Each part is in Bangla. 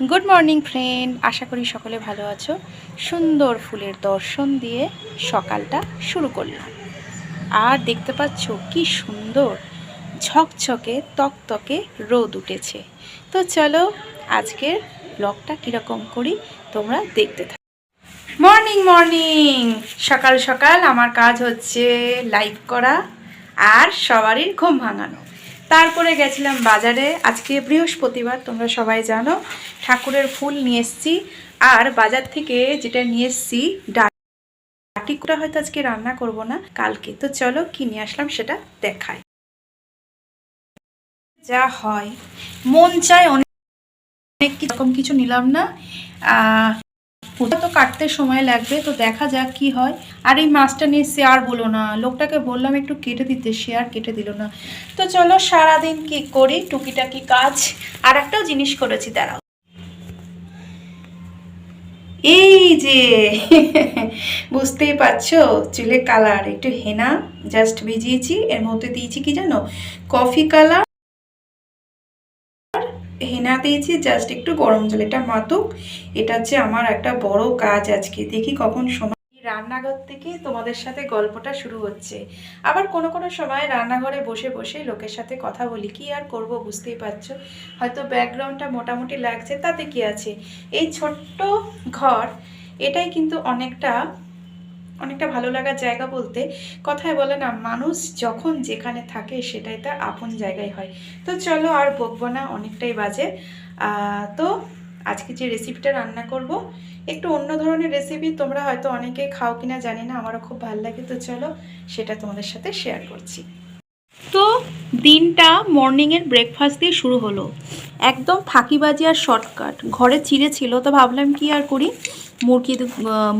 গুড মর্নিং ফ্রেন্ড আশা করি সকলে ভালো আছো। সুন্দর ফুলের দর্শন দিয়ে সকালটা শুরু করলাম। আর দেখতে পাচ্ছ কি সুন্দর ঝকঝকে, তকতকে রোদ উঠেছে। তো চলো আজকের ব্লগটা কীরকম করি তোমরা দেখতে থাকো। মর্নিং মর্নিং সকাল সকাল আমার কাজ হচ্ছে লাইভ করা আর সবারই ঘুম ভাঙানো। তারপরে গেছিলাম বাজারে। আজকে বৃহস্পতিবার, তোমরা সবাই জানো, ঠাকুরের ফুল নিয়ে এসছি। আর বাজার থেকে যেটা নিয়ে এসছি ডাটিকুটা হয়তো আজকে রান্না করব না, কালকে। তো চলো কি নিয়ে আসলাম সেটা দেখাই। যা হয়। মন চায় অনেক অনেক রকম কিছু নিলাম না। ওটা তো কাটতে সময় লাগবে, তো দেখা যাক কি হয়। আর এই মাছটা নিয়ে আর বলো না, লোকটাকে বললাম একটু কেটে দিতে আর কেটে দিল না। তো চলো সারাদিন কি করি, টুকিটাকি কাজ। আর একটাও জিনিস করেছি, দাঁড়াও। এই যে, বুঝতেই পারছ চুলে কালার, একটু হেনা জাস্ট ভিজিয়েছি, এর মধ্যে দিয়েছি কি জানো কফি কালার হেনা দিয়েছি জাস্ট একটু গরম জল, এটা মাতুক। এটা হচ্ছে আমার একটা বড় কাজ আজকে। দেখি কখন সময় রান্নাঘর থেকে তোমাদের সাথে গল্পটা শুরু হচ্ছে। আবার কোনো কোনো সময় রান্নাঘরে বসে বসে লোকের সাথে কথা বলি, কি আর করব বুঝতেই পারছ? হয়তো ব্যাকগ্রাউন্ডটা মোটামুটি লাগছে, তাতে কি আছে? এই ছোট্ট ঘর, এটাই কিন্তু অনেকটা অনেকটা ভালো লাগার জায়গা বলতে কথায় বলে না, মানুষ যখন যেখানে থাকে সেটাই তার আপন জায়গায় হয়। তো চলো আর বকবো না, অনেকটাই বাজে। তো আজকে যে রেসিপিটা রান্না করব, একটু অন্য ধরনের রেসিপি তোমরা হয়তো অনেকে খাও কিনা জানি না, আমারও খুব ভালো লাগে। তো চলো সেটা তোমাদের সাথে শেয়ার করছি। তো দিনটা মর্নিংয়ের ব্রেকফাস্ট দিয়ে শুরু হলো। একদম ফাঁকিবাজি আর শর্টকাট ঘরে চিড়ে ছিল, তো ভাবলাম কি আর করি? মুরগি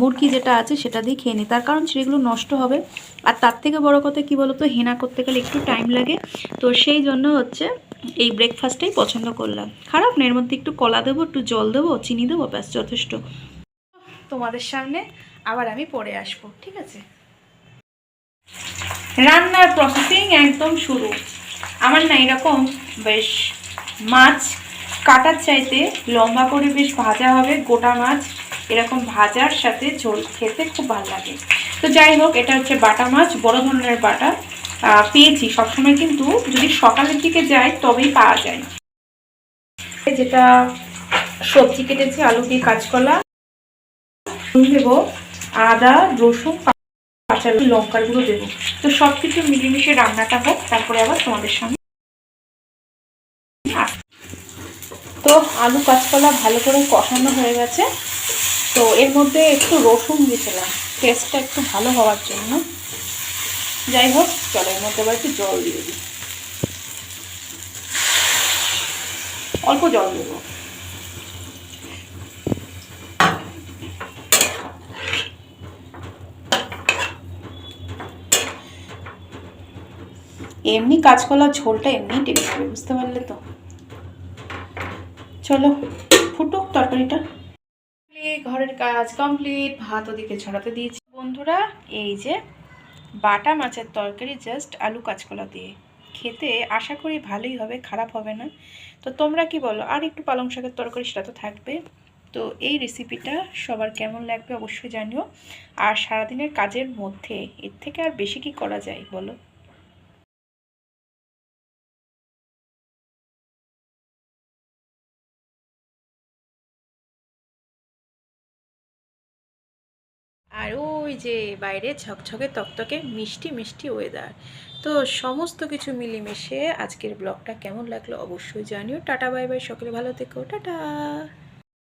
মুরগি যেটা আছে সেটা দিয়ে খেয়ে নিই। তার কারণ সেগুলো নষ্ট হবে। আর তার থেকে বড় কথা কি বলো তো হেনা করতে গেলে একটু টাইম লাগে। তো সেই জন্য হচ্ছে এই ব্রেকফাস্টটাই পছন্দ করলাম। খারাপ না, এর মধ্যে একটু কলা দেবো, একটু জল দেবো, চিনি দেবো, ব্যাস, যথেষ্ট। তোমাদের সামনে আবার আমি পরে আসব, ঠিক আছে? রান্নার প্রসেসিং একদম শুরু। আমার না এরকম বেশ মাছ কাটার চাইতে লম্বা করে বেশ ভাজা হবে, গোটা মাছ। এরকম ভাজার সাথে ঝোল খেতে খুব ভালো লাগে। তো যাই হোক, এটা হচ্ছে বাটা মাছ, বড় ধরনের বাটা। পেয়েছি। সবসময় কিন্তু যদি সকালের দিকে যাই তবেই পাওয়া যায়। যেটা সবজি কেটেছি, আলু দিয়ে কাঁচকলা দেবো, আদা, রসুন, কাঁচা লঙ্কার গুঁড়ো দেবো। তো সব কিছু মিলেমিশে রান্নাটা হোক, তারপরে আবার তোমাদের সামনে আসব। তো আলু কাঁচকলা ভালো করে কষানো হয়ে গেছে। তো এর মধ্যে একটু রসুন দিয়েছিলাম। টেস্টটা একটু ভালো হওয়ার জন্য। যাই হোক, চলো এর মধ্যে আবার একটু জল দিয়ে দিই। অল্প জল দেবো। এমনি কাঁচকলার ঝোলটা এমনি টেস্ট বুঝতে পারলে তো? চলো, ফুটুক তরকারিটা। ঘরের কাজ কমপ্লিট ভাত ওদিকে ছড়াতে দিয়েছি। বন্ধুরা, এই যে বাটা মাছের তরকারি জাস্ট আলু কাঁচকলা দিয়ে। খেতে আশা করি ভালোই হবে, খারাপ হবে না। তো তোমরা কি বলো, আর একটু পালং শাকের তরকারি সেটা তো থাকবে। তো এই রেসিপিটা সবার কেমন লাগবে অবশ্যই জানিও। আর সারাদিনের কাজের মধ্যে এর থেকে আর বেশি কি করা যায়, বলো? আর ওই যে বাইরে ঝকঝকে তকতকে মিষ্টি মিষ্টি ওয়েদার তো সমস্ত কিছু মিলিমিশে আজকের ব্লগটা কেমন লাগল অবশ্যই জানিও। টাটা বাই বাই সকলে ভালো থেকো। টাটা।